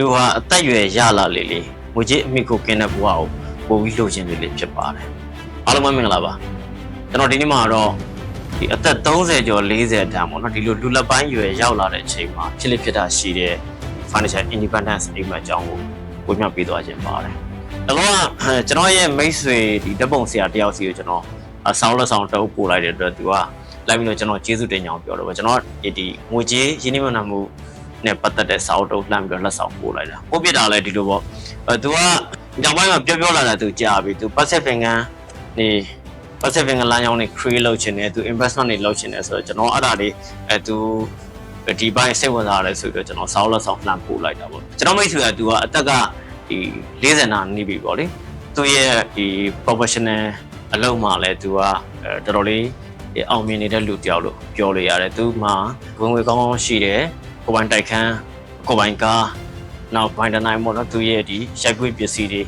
လူဟာအသက်အရွယ်ရလာလေလေငွေကြေးအမိကိုကင်းတဲ့ဘဝကိုပို့ပြီးလိုချင်လေလေဖြစ်ပါတယ်အားလုံးပဲမင်္ဂလာပါကျွန်တော်ဒီနေ့မှာတော့ဒီအသက်30ကျော်40တန်းပေါ့နော်ဒီလိုလူလက်ပိုင်းရွယ်ရောက်လာတဲ့အချိန်မှာဖြစ်လိဖြစ်တာရှိတဲ့ financial independence အိမ်မအကြောင်းကိုဝေမျှပေးသွားခြင်းပါတယ်ဒါတော့ကျွန်တော်ရဲ့မိတ်ဆွေဒီဓာတ်ပုံဆရာတယောက်စီကိုကျွန်တော်အဆောင်းလက်ဆောင်တုပ်ပို့လိုက်တဲ့အတွက်သူကလိုက်ပြီးတော့ကျွန်တော်ကျေးဇူးတင်ကြောင်းပြောတော့ကျွန်တော်ဒီငွေကြေးရင်းနှီးမြှုပ်နှံမှု နဲ့ပတ်သက်တဲ့စာအုပ်တုပ်လှမ်းပြီးတော့လက်ဆောင်ပို့လိုက်တာပို့ပြတာလည်းဒီလိုပေါ့အဲသူကညောင်ပိုင်းမှာပြောပြောလာတာသူကြားပြီသူ passive income နေ passive income လမ်းကြောင်းတွေ create လုပ်ချင်တယ်သူ investment တွေလုပ်ချင်တယ်ဆိုတော့ကျွန်တော်အဲ့ဒါတွေအဲသူဒီဘိုင်းစိတ်ဝင်စားရတယ်ဆိုပြီးတော့ကျွန်တော်စာအုပ်လက်ဆောင်လှမ်းပို့လိုက်တာပေါ့ကျွန်တော်မိတ်ဆွေကသူကအသက်ကဒီ40နာနေပြီပေါ့လေသူရဲ့ဒီ professional အလုပ်မှလည်းသူကအဲတော်တော်လေးဒီအောင်မြင်နေတဲ့လူတစ်ယောက်လို့ပြောလို့ရတယ်သူမှဝင်ငွေကောင်းကောင်းရှိတယ် ကိုယ်ပိုင်တိုက်ခန်းကိုယ်ပိုင်ကားနောက်ဘိုင်ဒနိုင်ပေါ့နော်သူရဲ့ဒီရိုက်ကွေးပစ္စည်းတွေ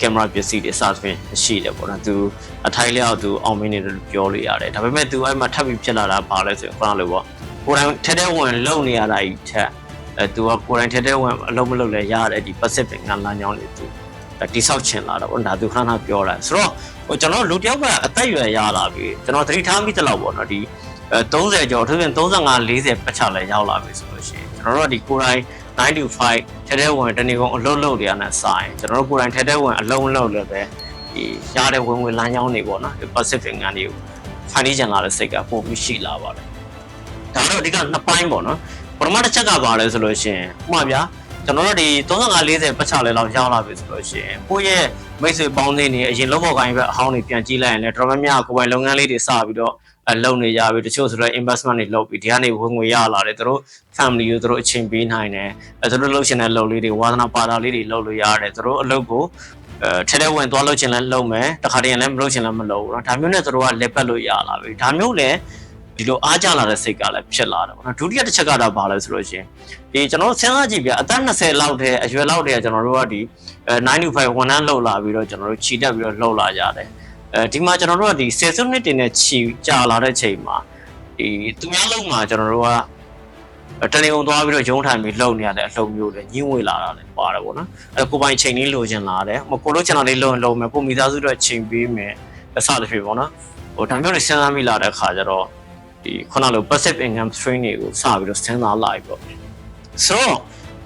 ကင်မရာပစ္စည်းတွေစသဖြင့်ရှိတယ်ပေါ့နော်သူအထိုင်လျောက်သူအောင်မြင်နေတယ်လို့ပြောလို့ရတယ်ဒါပေမဲ့သူအဲ့မှာထပ်ပြီးဖြစ်လာတာပါလဲဆိုရင်ခုနလိုပေါ့ကိုယ်တိုင်ထဲထဲဝင်လုံနေရတာကြီးထက်အဲသူကကိုယ်တိုင်ထဲထဲဝင်အလုံးမလုံးလဲရတယ်ဒီ Pacific ငါလမ်းကြောင်းတွေသူတိဆောက်ချင်လာတော့ဒါသူခဏခဏပြောတာဆိုတော့ဟိုကျွန်တော်လူတယောက်ကအသက်အရွယ်ရလာပြီကျွန်တော်သတိထားမိတဲ့လောက်ပေါ့နော်ဒီအဲ 30ကျော်ထို့ပြင်35 40ပတ်ချလဲရောက်လာပြီဆိုလို့ရှိရင်ကျွန်တော်တို့ကဒီကိုယ်တိုင်9 to 5ထဲထဲဝင်တနေ့ကုန်အလုပ်လုပ်နေရတဲ့ဆိုင်ကျွန်တော်တို့ကိုယ်တိုင်ထဲထဲဝင်အလုံးလုပ်လို့ပဲဒီရတဲ့ဝင်ဝင်လမ်းကြောင်းတွေပေါ့နော်ဒီ Pacific ငန်းတွေကိုဖန်တီးကြလာတဲ့စိတ်ကပို့ပြီးရှိလာပါတယ်ဒါတော့အဓိကနှစ်ပိုင်းပေါ့နော်ပထမတစ်ချက်ကပါလဲဆိုလို့ရှိရင်ဥပမာဗျာကျွန်တော်တို့ဒီ35 40ပတ်ချလဲလောက်ရောက်လာပြီဆိုလို့ရှိရင်ကိုယ့်ရဲ့မိတ်ဆွေပေါင်းသင်းတွေအရင်လောက်ပေါ်ကိုင်းပဲအဟောင်းတွေပြန်ကြည့်လိုက်ရင်လည်းတော်တော်များများကိုယ်ပိုင်လုပ်ငန်းလေးတွေစပြီးတော့အ လုပ်နေကြပြီတချို့ဆိုတော့ investment တွေလုပ်ပြီးဒီကနေဝင်ငွေရလာတယ်သူတို့ family ကိုသူတို့အချိန်ပေးနိုင်တယ်အဲသူတို့လုပ်ချင်တဲ့လုပ်လေးတွေဝါသနာပါတာလေးတွေလုပ်လို့ရတယ်သူတို့အလုပ်ကိုအဲထဲထဲဝင်သွားလုပ်ချင်လဲလုပ်မယ်တခါတည်းလည်းမလုပ်ချင်လည်းမလုပ်ဘူးเนาะဒါမျိုးနဲ့သူတို့ကလက်ပတ်လို့ရလာပြီဒါမျိုးလည်းဒီလိုအားကြလာတဲ့စိတ်ကလည်းဖြစ်လာတယ်ပေါ့နော်ဒုတိယတစ်ချက်ကတော့ဘာလဲဆိုလို့ရှိရင်ဒီကျွန်တော်စဉ်းစားကြည့်ပြအသက်20လောက်တည်းအရွယ်လောက်တည်းကကျွန်တော်တို့ကဒီအဲ9 to 5ဝန်ထမ်းလုပ်လာပြီးတော့ကျွန်တော်တို့ခြိတက်ပြီးတော့လုပ်လာကြတယ် အဲဒီမှာကျွန်တော်တို့ကဒီဆယ်စုနှစ်တင်နဲ့ခြိကြာလာတဲ့ချိန်မှာဒီသူများလုံးမှာကျွန်တော်တို့ကတနေကုန်သွားပြီးတော့ရုံးထိုင်ပြီးလှုပ်နေရတဲ့အလှုပ်မျိုးတွေညှင်းဝေလာတာလည်းပါတယ်ပေါ့နော်အဲကိုပိုင်ချိန်လေးလိုချင်လာတယ်မကိုလို့ချင်တာလေးလုံလုံမယ်ကိုမိသားစုတော့ချိန်ပေးမယ်အစတစ်ဖြစ်ပေါ့နော်ဟိုဒါမျိုးတွေစဉ်းစားမိလာတဲ့အခါကျတော့ဒီခုနလို passive income stream တွေကိုစပြီးတော့စဉ်းစားလိုက်ပေါ့ဆိုတော့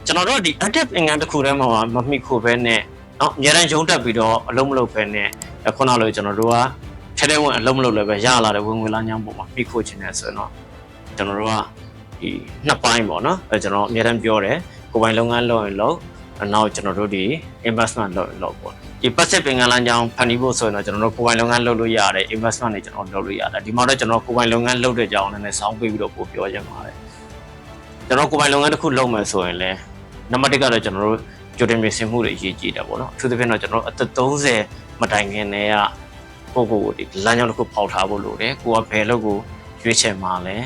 ကျွန်တော်တို့ဒီ active income တစ်ခုတည်းမှာမမိခိုပဲနဲ့เนาะအများတန်းရုံးတက်ပြီးတော့အလုံးမလုပ်ပဲနဲ့ ခုနလိုကျွန်တော်တို့ကထဲထဲဝင်အလုံးမလုပ်လည်းပဲရလာတဲ့ဝင်ငွေလမ်းကြောင်းပုံမှာမိခိုချင်တယ်ဆိုရင်တော့ကျွန်တော်တို့ကဒီနှစ်ပိုင်းပေါ့နော်အဲကျွန်တော်အများတန်းပြောတယ်ကိုယ်ပိုင်လုပ်ငန်းလုပ်ရင်လုပ်နောက်ကျွန်တော်တို့ဒီ investment လုပ်ရင်လုပ်ပေါ့ဒီ passive income လမ်းကြောင်းဖန်တီးဖို့ဆိုရင်တော့ကျွန်တော်တို့ကိုယ်ပိုင်လုပ်ငန်းလုပ်လို့ရတယ် investment တွေကျွန်တော်လုပ်လို့ရတယ်ဒီမှာတော့ကျွန်တော်ကိုယ်ပိုင်လုပ်ငန်းလုပ်တဲ့ကြောင်းလည်းစောင်းပေးပြီးတော့ပို့ပြောရမှာတယ်ကျွန်တော်ကိုယ်ပိုင်လုပ်ငန်းတစ်ခုလုပ်မယ်ဆိုရင်လည်းနံပါတ်1ကတော့ကျွန်တော်တို့ကြိုတင်ပြင်ဆင်မှုတွေအရေးကြီးတယ်ပေါ့နော်အထူးသဖြင့်တော့ကျွန်တော်တို့အသက်30 မတိုင်ခင်တည်းကကိုယ့်ကိုယ်ကိုဒီလမ်းကြောင်းတစ်ခုပေါက်ထားဖို့လိုတယ်ကိုကဘယ်လို့ကိုရွေးချယ်မှာလဲ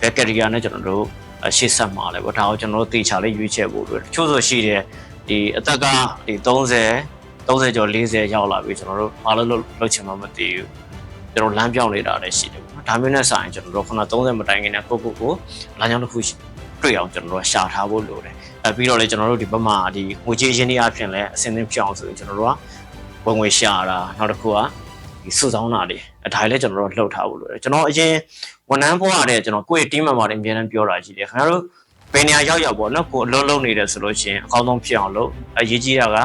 ဘယ်ကရီယာနဲ့ကျွန်တော်တို့ရှေ့ဆက်မှာလဲပေါ့ဒါကိုကျွန်တော်တို့တေချာလေးရွေးချယ်ဖို့လိုတယ်တချို့ဆိုရှိတယ်ဒီအသက်ကဒီ30 30ကျော်40ရောက်လာပြီကျွန်တော်တို့ဘာလို့လုပ်လုပ်ချင်မှမသိဘူးကျွန်တော်လမ်းပြောင်းနေတာလည်းရှိတယ်ပေါ့နော်ဒါမျိုးနဲ့ဆိုင်ကျွန်တော်တို့ခုန30မတိုင်ခင်နဲ့ကိုကိုကိုလမ်းကြောင်းတစ်ခုတွေ့အောင်ကျွန်တော်တို့ရှာထားဖို့လိုတယ်အဲပြီးတော့လေကျွန်တော်တို့ဒီဘက်မှာဒီငွေကြေးရင်းနှီးအဖြစ်လဲအစင်းသင်းပြောင်းဆိုရင်ကျွန်တော်တို့က ဝင်ငွေရှာတာနောက်တစ်ခုကဒီစုဆောင်းတာတွေအထိုင်လဲကျွန်တော်တို့လှုပ်ထားဖို့လိုတယ်ကျွန်တော်အရင်ဝန်ထမ်းဘဝတည်းကျွန်တော်ကိုယ့်ရဲ့ team member တွေအများနဲ့ပြောတာရှိတယ်ခင်ဗျားတို့ဘယ်နေရာရောက်ရောက်ပေါ့နော်ကိုအလုံးလုံးနေတယ်ဆိုလို့ရှိရင်အကောင်းဆုံးဖြစ်အောင်လုပ်အရေးကြီးတာက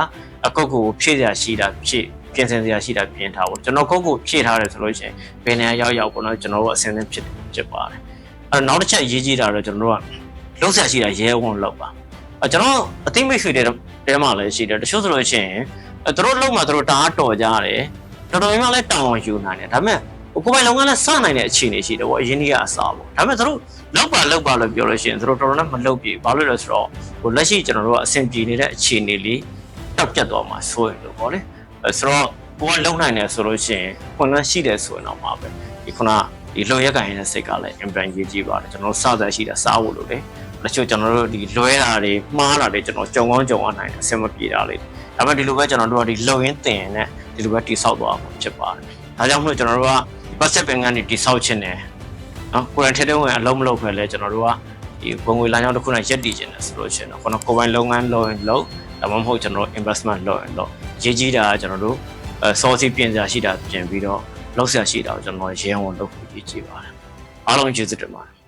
အကုတ်ကိုဖြည့်စရာရှိတာဖြည့်ပြင်ဆင်စရာရှိတာပြင်ထားဖို့ကျွန်တော်ကုတ်ကိုဖြည့်ထားတယ်ဆိုလို့ရှိရင်ဘယ်နေရာရောက်ရောက်ပေါ့နော်ကျွန်တော်တို့အစင်းသင်းဖြစ်ဖြစ်ပါတယ်အဲနောက်တစ်ချက်အရေးကြီးတာတော့ကျွန်တော်တို့ကလုံးဆရာရှိတာရဲဝံ့လောက်ပါအဲကျွန်တော်အသိမိတ်ဆွေတွေတဲမှာလည်းရှိတယ်တချို့ဆိုလို့ရှိရင် အဲတို့လုံးမှာတို့တအားတော်ကြတယ်တော်တော်များများလဲတောင်းအောင်ယူနိုင်တယ်ဒါပေမဲ့ကိုယ်ပိုင်လုပ်ငန်းနဲ့စနိုင်တဲ့အခြေအနေရှိတယ်ပေါ့အရင်ကြီးကအစားပေါ့ဒါပေမဲ့တို့လောက်ပါလောက်ပါလို့ပြောလို့ရှိရင်တို့တော်တော်နဲ့မလုပ်ပြေဘာလို့လဲဆိုတော့ဟိုလက်ရှိကျွန်တော်တို့ကအဆင်ပြေနေတဲ့အခြေအနေလေးတောက်ပြတ်သွားမှာဆိုရင်လို့ပေါ့လေအဲဆိုတော့ကိုကလုံနိုင်တယ်ဆိုလို့ရှိရင်ခွန်လန်းရှိတယ်ဆိုရင်တော့မှာပဲဒီခုနဒီလွန်ရက်ကန်ရတဲ့စိတ်ကလည်း imprint ရေးကြည့်ပါတယ်ကျွန်တော်စသက်ရှိတာစားဖို့လို့လေ တချို့ကျွန်တော်တို့ဒီလွဲတာတွေမှားတာတွေကျွန်တော်ကြုံကောင်းကြုံအောင်နိုင်တယ်အဆင်မပြေတာလေဒါပေမဲ့ဒီလိုပဲကျွန်တော်တို့ကဒီလုံရင်းတင်နဲ့ဒီလိုပဲတိဆောက်သွားမှာဖြစ်ပါတယ်ဒါကြောင့်မလို့ကျွန်တော်တို့က passive income တွေတိဆောက်ခြင်းတယ်နော်ကိုယ်တိုင်ထဲထဲဝင်အလုံးမလုပ်ဖက်လဲကျွန်တော်တို့ကဒီဝင်ငွေလမ်းကြောင်းတစ်ခုနဲ့ရက်တည်ခြင်းနဲ့ဆိုလို့ရှိရင်တော့ခုနကိုယ်ပိုင်လုပ်ငန်းလုပ်ရင်လုပ်ဒါမှမဟုတ်ကျွန်တော်တို့ investment လုပ်ရင်လုပ်ရေးကြီးတာကကျွန်တော်တို့အဲ source ပြင်စရာရှိတာပြင်ပြီးတော့လောက်ဆရာရှိတာကိုကျွန်တော်ရဲဝန်လုပ်ဖို့ရေးကြည့်ပါတယ်အားလုံးကျေးဇူးတင်ပါတယ်